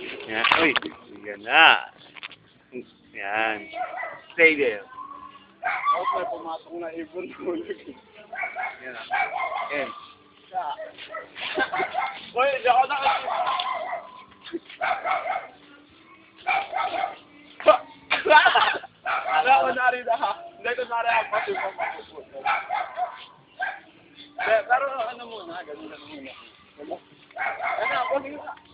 Yan. Uy, yan na. Yan. Stay there. Pa pumasok na ibon tulog. Yan na. Yan. Uy, hindi ako nakasip. Ano ako nari na ha? Hindi ko nari ako pati mo makikot. Pero ano muna, ganun lang muna. Ano, ako nila.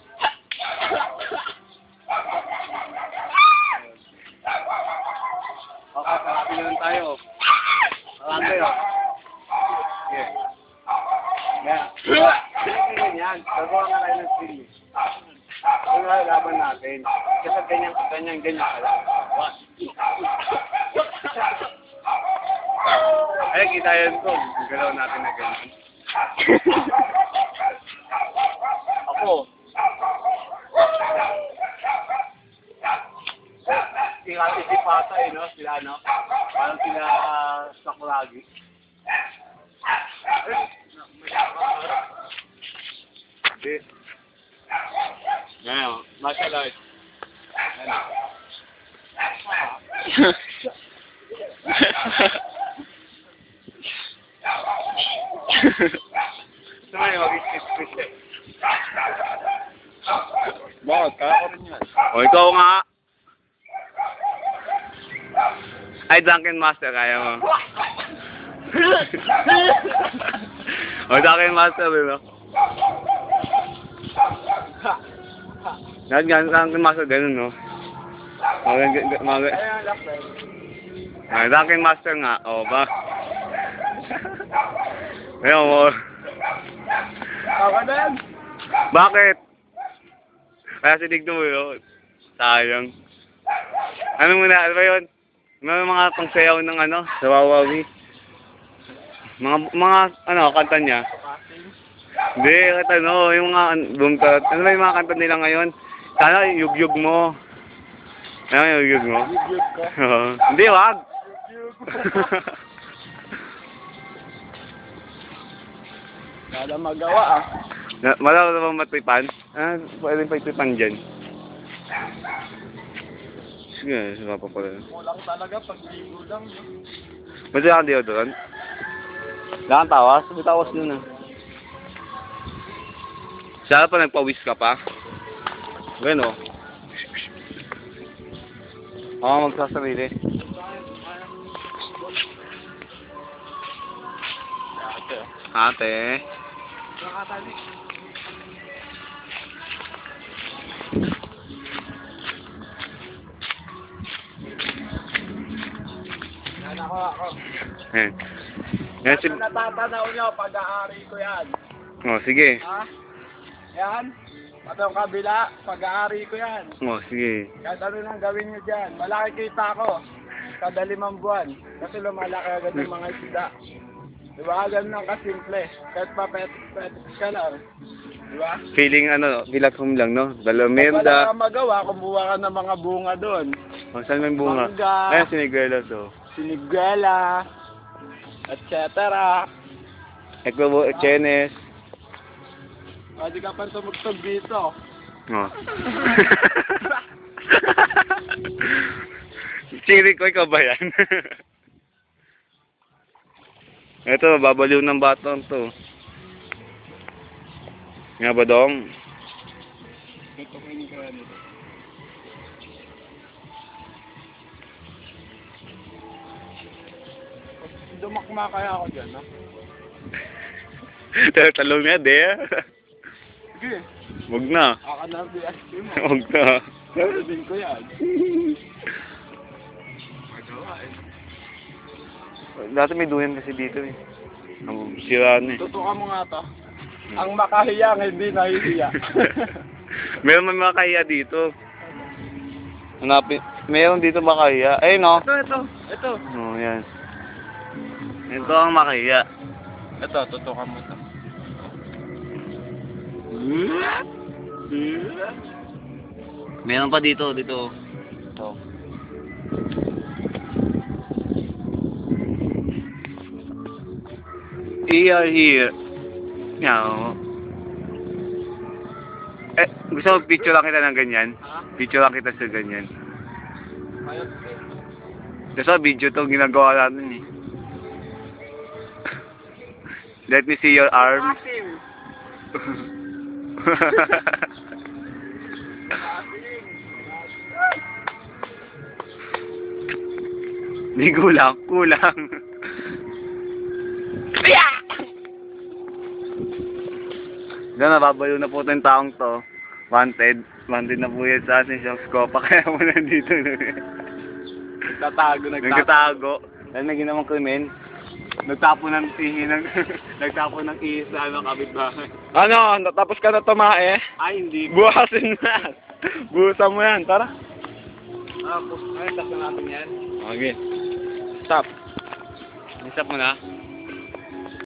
Okay, parati tayo. Parati tayo. Yeah. Yeah. Ganyan yan. Gagawa ka tayo ng series. Yung laban natin. Kasi ganyan, ganyan, ganyan ka lang. Kita yan ko. Galaw natin na ganyan. eh, no? Sila, no? Parang sila uh, saklagi. Hindi. Ngayon, martial arts. Ano? Gusto mo yung mag-skip-skip. Bakit? Kaya ko rin yan. O, ikaw nga. Ay, Dunkin Master, kaya mo. o, Dunkin Master, di ba? Yan, yan, Dunkin Master, ganun, no? Mga, mga, mga, ay, Dunkin Master nga, o ba? Ayun mo. Ako na yan. Bakit? Kaya sinigno mo yun. Sayang. Ano muna, ano ba yun? May mga pangsayaw ng ano, sa Wawawi. Mga, mga, ano, kanta niya. Hindi, kanta ano, yung mga, bumtat. Ano ba yung mga kanta nila ngayon? Sana, yugyug mo. Ano yung yugyug mo? Yug ko. Oo. Hindi, wag. Wala magawa ah. Wala ka naman matipan? Ah, pwede pa itipan dyan. Sige, sumapa pala. Kulang talaga pag ligo lang. Pwede ka deodorant? Wala kang tawas? May tawas nun ah. Sana pa nagpawis ka pa? Gano? Ako magsasarili. Ate. Ate. Ako ako. Yan. Yan si... Ano natatanaw nyo pag-aari ko yan? Oh, sige. Ha? Yan? Patong kabila, pag-aari ko yan. Oh, sige. Kahit ano nang gawin nyo dyan. Malaki kita ko. Kada limang buwan. Kasi lumalaki agad ng mga isda. Diba? Ganun lang kasimple. Kahit pa pet, pet ka lang. Diba? Feeling ano, bilat home lang, no? Pag wala kang magawa, kumuha ka ng mga bunga doon. Oh, saan may bunga? Mangga. Ayan, sinigwela to. Siniguela, etc. Ekbo, Chenes. Pwede ka pa tumugtog dito. Oh. Chiri ko, ikaw ba yan? Ito, babaliw ng batang to. Nga ba dong? Tutukin ko yan. Dumakma kaya ako dyan, ha? Talong na, de. Sige, Huwag na. ako na ang BSP mo. Huwag na. Sabihin ko yan. Magawa eh. Dati may duyan kasi dito eh. Ang siraan eh. Tutukan mo nga to. Ang makahiyang hindi nahihiya. Meron may mga kahiya dito. Hanapin. Meron dito makahiya. Ayun no. ito, ito, ito. Oh, yan. Ito ang makahiya. Ito, tutukan mo to. Meron pa dito, dito. Ito. We are here. Meow. Eh, Gusto mo picture lang kita ng ganyan? Picture lang kita sa ganyan. Kasi video to ginagawa natin eh. Let me see your arms. Asim. Di kulang, kulang. Diyan, nababalo na po itong taong to. Wanted. Wanted na po yan sa atin siyang skopa. Kaya mo nandito na Tatago, Nagtatago. Dahil naman krimen. Nagtapo ng ihi ng... nagtapo ng ihi sa ano, kapitbahay. Ano, natapos ka na tumae? Ay, hindi. Buhasin na. Buhusan mo yan, tara. Ah, ay, tapos natin yan. Okay. Stop. Isap mo na.